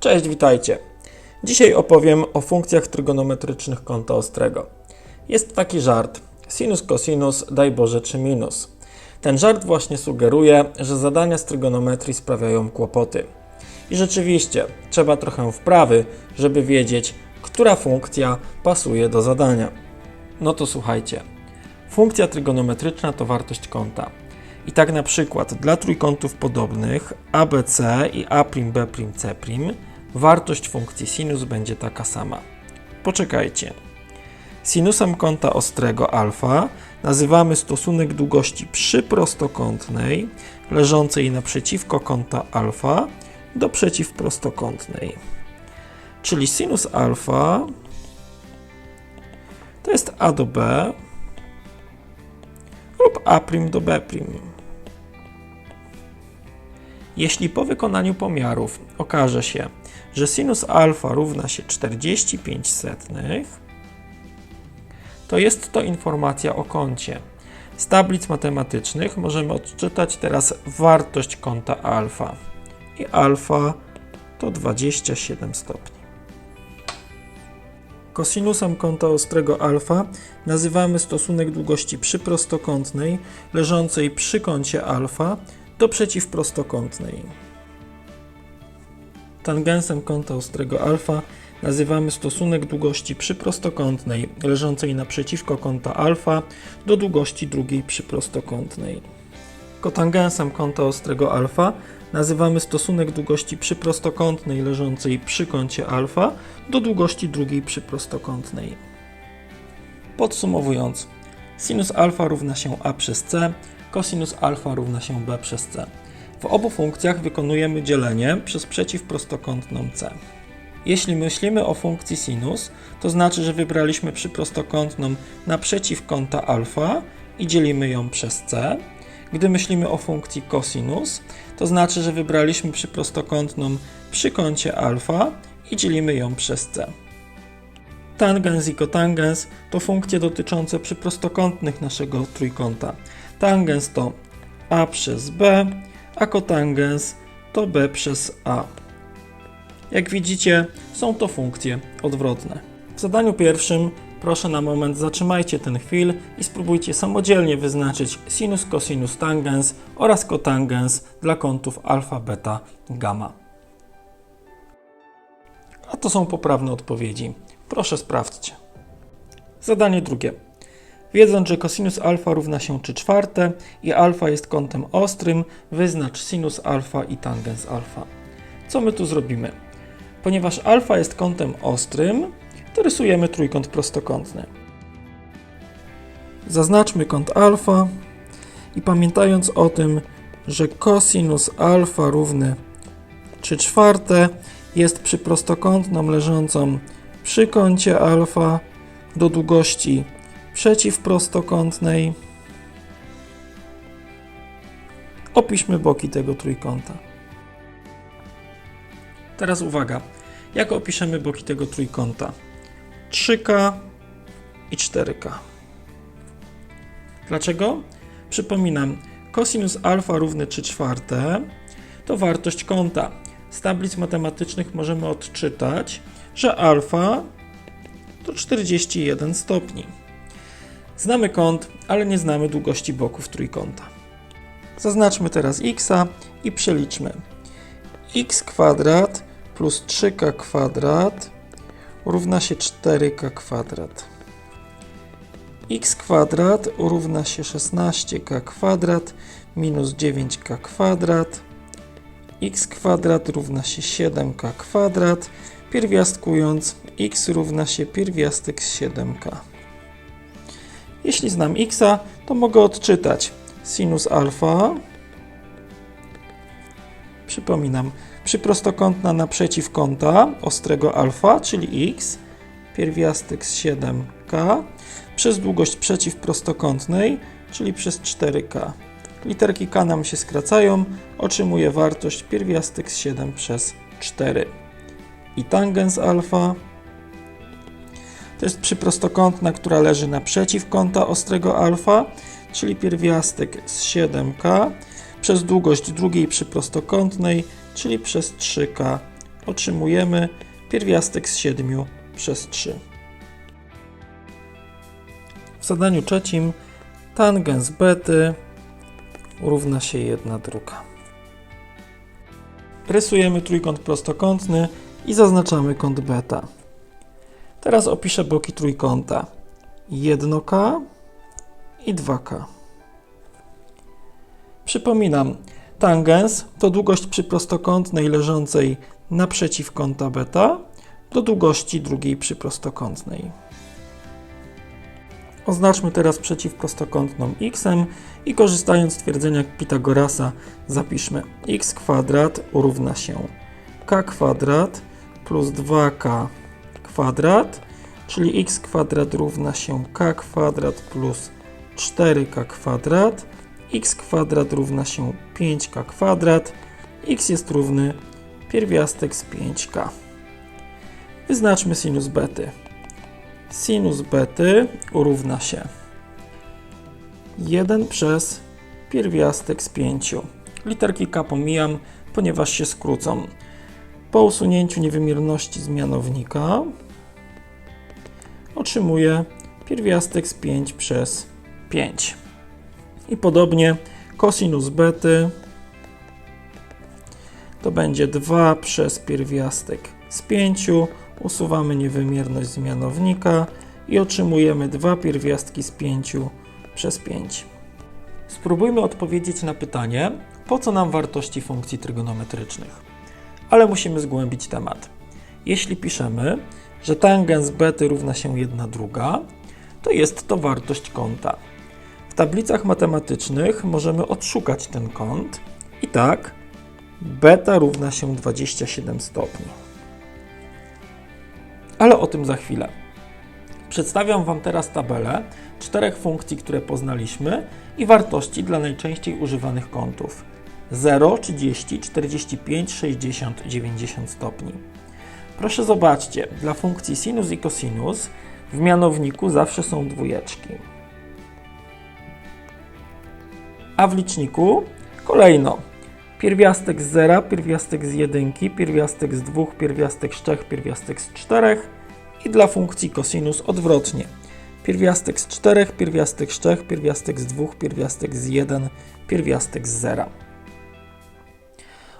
Cześć, witajcie. Dzisiaj opowiem o funkcjach trygonometrycznych kąta ostrego. Jest taki żart: sinus, cosinus, daj Boże czy minus. Ten żart właśnie sugeruje, że zadania z trygonometrii sprawiają kłopoty. I rzeczywiście, trzeba trochę wprawy, żeby wiedzieć, która funkcja pasuje do zadania. No to słuchajcie. Funkcja trygonometryczna to wartość kąta. I tak na przykład dla trójkątów podobnych ABC i A'B'C' wartość funkcji sinus będzie taka sama. Poczekajcie. Sinusem kąta ostrego alfa nazywamy stosunek długości przyprostokątnej leżącej naprzeciwko kąta alfa do przeciwprostokątnej. Czyli sinus alfa to jest A do B lub A' do B'. Jeśli po wykonaniu pomiarów okaże się, że sinus alfa równa się 45 setnych, to jest to informacja o kącie. Z tablic matematycznych możemy odczytać teraz wartość kąta alfa. I alfa to 27 stopni. Kosinusem kąta ostrego alfa nazywamy stosunek długości przyprostokątnej leżącej przy kącie alfa do przeciwprostokątnej. Tangensem kąta ostrego alfa nazywamy stosunek długości przyprostokątnej leżącej naprzeciwko kąta alfa do długości drugiej przyprostokątnej. Kotangensem kąta ostrego alfa nazywamy stosunek długości przyprostokątnej leżącej przy kącie alfa do długości drugiej przyprostokątnej. Podsumowując, sinus alfa równa się a przez c, cosinus alfa równa się b przez c. W obu funkcjach wykonujemy dzielenie przez przeciwprostokątną c. Jeśli myślimy o funkcji sinus, to znaczy, że wybraliśmy przyprostokątną naprzeciw kąta alfa i dzielimy ją przez c. Gdy myślimy o funkcji cosinus, to znaczy, że wybraliśmy przyprostokątną przy kącie alfa i dzielimy ją przez c. Tangens i kotangens to funkcje dotyczące przyprostokątnych naszego trójkąta. Tangens to a przez b, a kotangens to b przez a. Jak widzicie, są to funkcje odwrotne. W zadaniu pierwszym proszę na moment zatrzymajcie ten chwil i spróbujcie samodzielnie wyznaczyć sinus, cosinus, tangens oraz kotangens dla kątów alfa, beta, gamma. A to są poprawne odpowiedzi. Proszę sprawdźcie. Zadanie drugie. Wiedząc, że cosinus alfa równa się 3 czwarte i alfa jest kątem ostrym, wyznacz sinus alfa i tangens alfa. Co my tu zrobimy? Ponieważ alfa jest kątem ostrym, to rysujemy trójkąt prostokątny. Zaznaczmy kąt alfa i pamiętając o tym, że cosinus alfa równy 3 czwarte jest przyprostokątną leżącą przy kącie alfa do długości przeciwprostokątnej. Opiszmy boki tego trójkąta. Teraz uwaga, jak opiszemy boki tego trójkąta? 3K i 4K. Dlaczego? Przypominam, cosinus alfa równy 3 czwarte to wartość kąta. Z tablic matematycznych możemy odczytać, że alfa to 41 stopni. Znamy kąt, ale nie znamy długości boków trójkąta. Zaznaczmy teraz x i przeliczmy. x kwadrat plus 3k kwadrat równa się 4k kwadrat. x kwadrat równa się 16k kwadrat minus 9k kwadrat. x kwadrat równa się 7k kwadrat. Pierwiastkując, x równa się pierwiastek z 7k. Jeśli znam x, to mogę odczytać sinus alfa. Przypominam, przyprostokątna naprzeciw kąta ostrego alfa, czyli x, pierwiastek z 7k, przez długość przeciwprostokątnej, czyli przez 4k. Literki k nam się skracają, otrzymuję wartość pierwiastek z 7 przez 4. I tangens alfa to jest przyprostokątna, która leży naprzeciw kąta ostrego alfa, czyli pierwiastek z 7k przez długość drugiej przyprostokątnej, czyli przez 3k otrzymujemy pierwiastek z 7 przez 3. W zadaniu trzecim tangens bety równa się 1 druga. Rysujemy trójkąt prostokątny i zaznaczamy kąt beta. Teraz opiszę boki trójkąta 1K i 2K. Przypominam, tangens to długość przyprostokątnej leżącej naprzeciw kąta beta do długości drugiej przyprostokątnej. Oznaczmy teraz przeciwprostokątną x i korzystając z twierdzenia Pitagorasa zapiszmy x kwadrat równa się k kwadrat plus 2k kwadrat, czyli x kwadrat równa się k kwadrat plus 4k kwadrat, x kwadrat równa się 5k kwadrat, x jest równy pierwiastek z 5k. Wyznaczmy sinus bety. Sinus bety równa się 1 przez pierwiastek z 5. Literki k pomijam, ponieważ się skrócą. Po usunięciu niewymierności z mianownika otrzymuję pierwiastek z 5 przez 5. I podobnie kosinus bety to będzie 2 przez pierwiastek z 5. Usuwamy niewymierność z mianownika i otrzymujemy 2 pierwiastki z 5 przez 5. Spróbujmy odpowiedzieć na pytanie, po co nam wartości funkcji trygonometrycznych. Ale musimy zgłębić temat. Jeśli piszemy, że tangens bety równa się 1 druga, to jest to wartość kąta. W tablicach matematycznych możemy odszukać ten kąt i tak beta równa się 27 stopni. Ale o tym za chwilę. Przedstawiam Wam teraz tabelę czterech funkcji, które poznaliśmy i wartości dla najczęściej używanych kątów 0, 30, 45, 60, 90 stopni. Proszę zobaczcie, dla funkcji sinus i cosinus w mianowniku zawsze są dwójeczki. A w liczniku kolejno pierwiastek z 0, pierwiastek z 1, pierwiastek z 2, pierwiastek z 3, pierwiastek z 4 i dla funkcji cosinus odwrotnie. Pierwiastek z 4, pierwiastek z 3, pierwiastek z 2, pierwiastek z 1, pierwiastek z 0.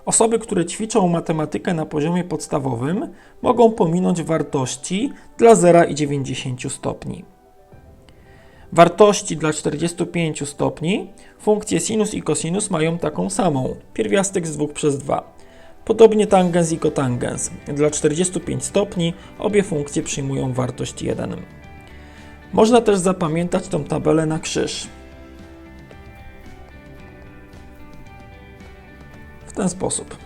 Osoby, które ćwiczą matematykę na poziomie podstawowym, mogą pominąć wartości dla 0 i 90 stopni. Wartości dla 45 stopni funkcje sinus i cosinus mają taką samą, pierwiastek z 2 przez 2. Podobnie tangens i kotangens. Dla 45 stopni obie funkcje przyjmują wartość 1. Można też zapamiętać tą tabelę na krzyż. Ten sposób.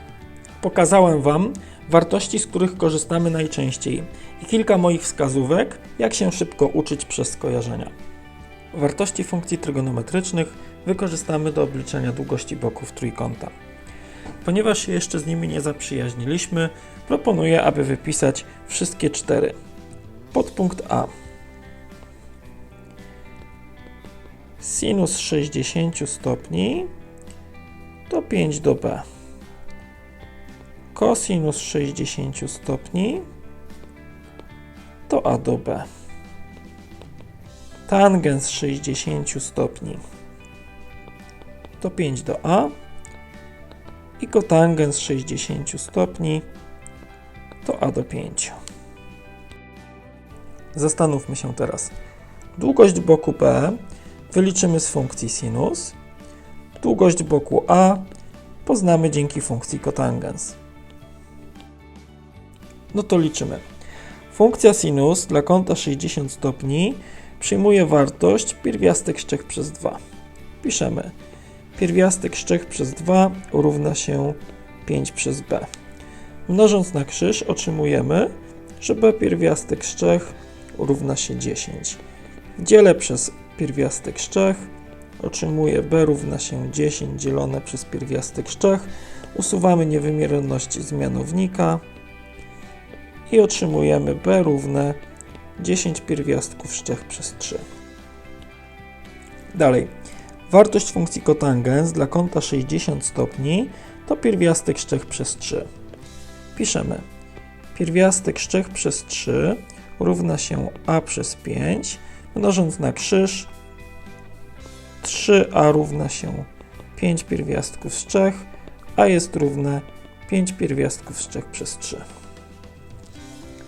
Pokazałem Wam wartości, z których korzystamy najczęściej i kilka moich wskazówek, jak się szybko uczyć przez skojarzenia. Wartości funkcji trygonometrycznych wykorzystamy do obliczenia długości boków trójkąta. Ponieważ się jeszcze z nimi nie zaprzyjaźniliśmy, proponuję, aby wypisać wszystkie cztery. Podpunkt A. Sinus 60 stopni to 5 do B. Kosinus 60 stopni to A do B. Tangens 60 stopni to 5 do A i kotangens 60 stopni to A do 5. Zastanówmy się teraz. Długość boku B wyliczymy z funkcji sinus. Długość boku A poznamy dzięki funkcji kotangens. No to liczymy. Funkcja sinus dla kąta 60 stopni przyjmuje wartość pierwiastek 3 przez 2. Piszemy pierwiastek 3 przez 2 równa się 5 przez b. Mnożąc na krzyż otrzymujemy, że b pierwiastek 3 równa się 10. Dzielę przez pierwiastek 3, otrzymuję b równa się 10 dzielone przez pierwiastek 3. Usuwamy niewymierność z mianownika i otrzymujemy b równe 10 pierwiastków 3 przez 3. Dalej. Wartość funkcji kotangens dla kąta 60 stopni to pierwiastek 3 przez 3. Piszemy pierwiastek 3 przez 3 równa się a przez 5, mnożąc na krzyż 3a równa się 5 pierwiastków z 3, a jest równe 5 pierwiastków z 3 przez 3.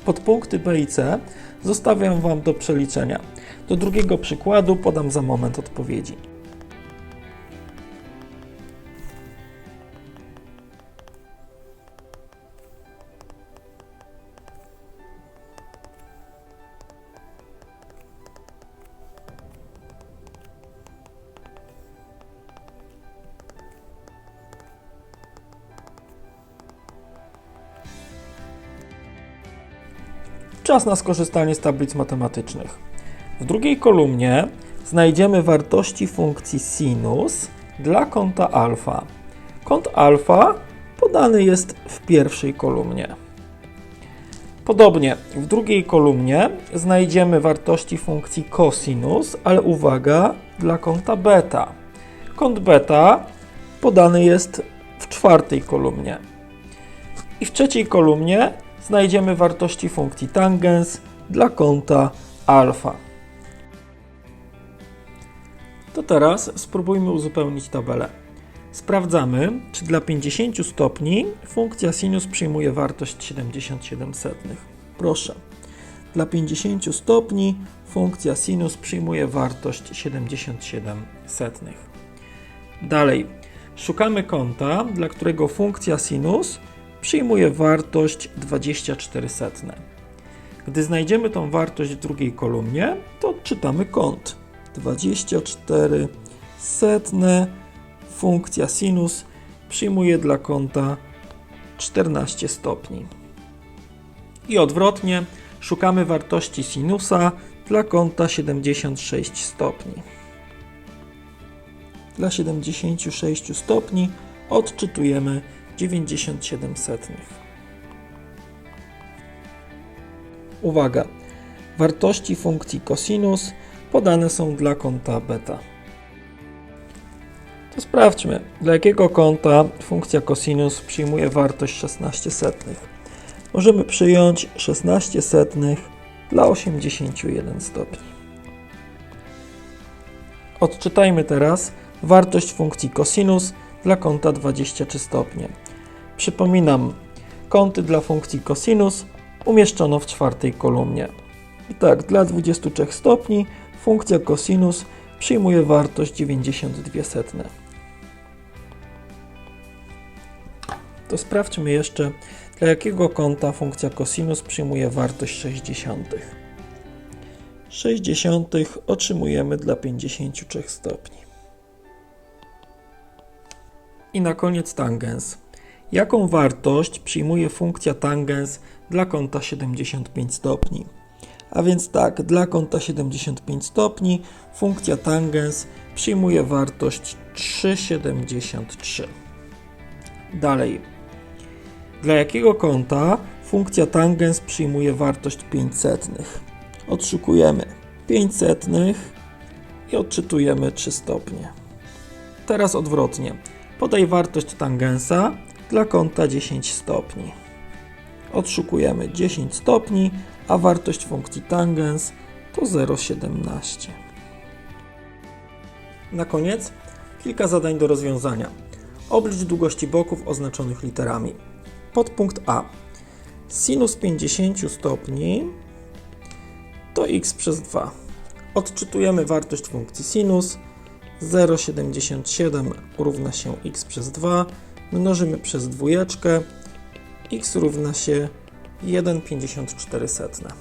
Podpunkty B i C zostawiam Wam do przeliczenia. Do drugiego przykładu podam za moment odpowiedzi. Czas na skorzystanie z tablic matematycznych. W drugiej kolumnie znajdziemy wartości funkcji sinus dla kąta alfa. Kąt alfa podany jest w pierwszej kolumnie. Podobnie w drugiej kolumnie znajdziemy wartości funkcji cosinus, ale uwaga, dla kąta beta. Kąt beta podany jest w czwartej kolumnie. I w trzeciej kolumnie znajdziemy wartości funkcji tangens dla kąta alfa. To teraz spróbujmy uzupełnić tabelę. Sprawdzamy, czy dla 50 stopni funkcja sinus przyjmuje wartość 77 setnych. Proszę. Dla 50 stopni funkcja sinus przyjmuje wartość 77 setnych. Dalej, szukamy kąta, dla którego funkcja sinus przyjmuje wartość 24 setne. Gdy znajdziemy tą wartość w drugiej kolumnie, to odczytamy kąt. 24 setne funkcja sinus przyjmuje dla kąta 14 stopni. I odwrotnie, szukamy wartości sinusa dla kąta 76 stopni. Dla 76 stopni odczytujemy 97 setnych. Uwaga! Wartości funkcji cosinus podane są dla kąta beta. To sprawdźmy, dla jakiego kąta funkcja cosinus przyjmuje wartość 16 setnych. Możemy przyjąć 16 setnych dla 81 stopni. Odczytajmy teraz wartość funkcji cosinus dla kąta 23 stopnie. Przypominam, kąty dla funkcji cosinus umieszczono w czwartej kolumnie. I tak, dla 23 stopni funkcja cosinus przyjmuje wartość 92 setne. To sprawdźmy jeszcze, dla jakiego kąta funkcja cosinus przyjmuje wartość 60. 60 otrzymujemy dla 53 stopni. I na koniec tangens. Jaką wartość przyjmuje funkcja tangens dla kąta 75 stopni? A więc tak, dla kąta 75 stopni funkcja tangens przyjmuje wartość 3,73. Dalej. Dla jakiego kąta funkcja tangens przyjmuje wartość 5 setnych? Odszukujemy 5 setnych i odczytujemy 3 stopnie. Teraz odwrotnie. Podaj wartość tangensa dla kąta 10 stopni. Odszukujemy 10 stopni, a wartość funkcji tangens to 0,17. Na koniec kilka zadań do rozwiązania. Oblicz długości boków oznaczonych literami. Podpunkt A. Sinus 50 stopni to x przez 2. Odczytujemy wartość funkcji sinus 0,77 równa się x przez 2, mnożymy przez dwójeczkę, x równa się 1,54.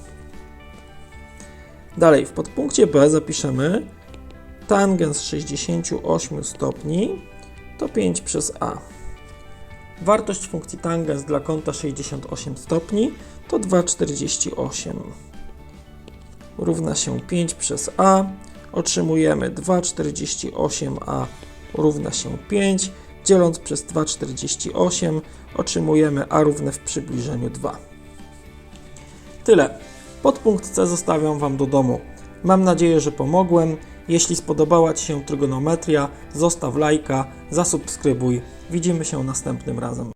Dalej, w podpunkcie B zapiszemy tangens 68 stopni to 5 przez a. Wartość funkcji tangens dla kąta 68 stopni to 2,48 równa się 5 przez a otrzymujemy 2,48a równa się 5. Dzieląc przez 2,48 otrzymujemy a równe w przybliżeniu 2. Tyle. Podpunkt C zostawiam Wam do domu. Mam nadzieję, że pomogłem. Jeśli spodobała Ci się trygonometria, zostaw lajka, zasubskrybuj. Widzimy się następnym razem.